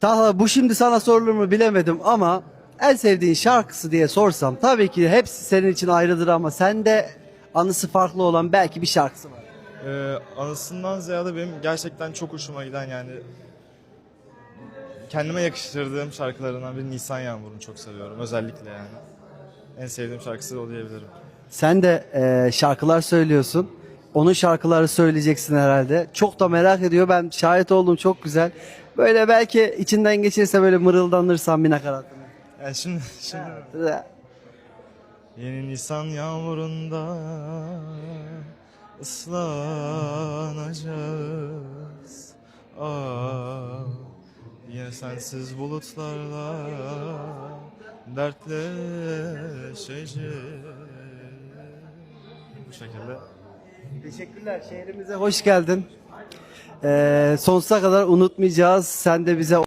Talha bu şimdi sana sorulur mu bilemedim ama en sevdiğin şarkısı diye sorsam tabii ki hepsi senin için ayrıdır ama sende anısı farklı olan belki bir şarkısı var. Ee, anısından ziyade benim gerçekten çok hoşuma giden yani kendime yakıştırdığım şarkılarından biri Nisan Yağmur'unu çok seviyorum özellikle yani. En sevdiğim şarkısı o diyebilirim. Sen de e, şarkılar söylüyorsun. Onun şarkıları söyleyeceksin herhalde. Çok da merak ediyor. Ben şahit oldum çok güzel. Böyle belki içinden geçirse böyle mırıldanırsan bir nakaratını. Yani şimdi, şimdi Yeni Nisan yağmurunda ıslanacağız. Aa, yine sensiz bulutlarla dertleşeceğiz. Bu şekilde. Teşekkürler. Şehrimize hoş geldin. Ee, sonsuza kadar unutmayacağız. Sen de bize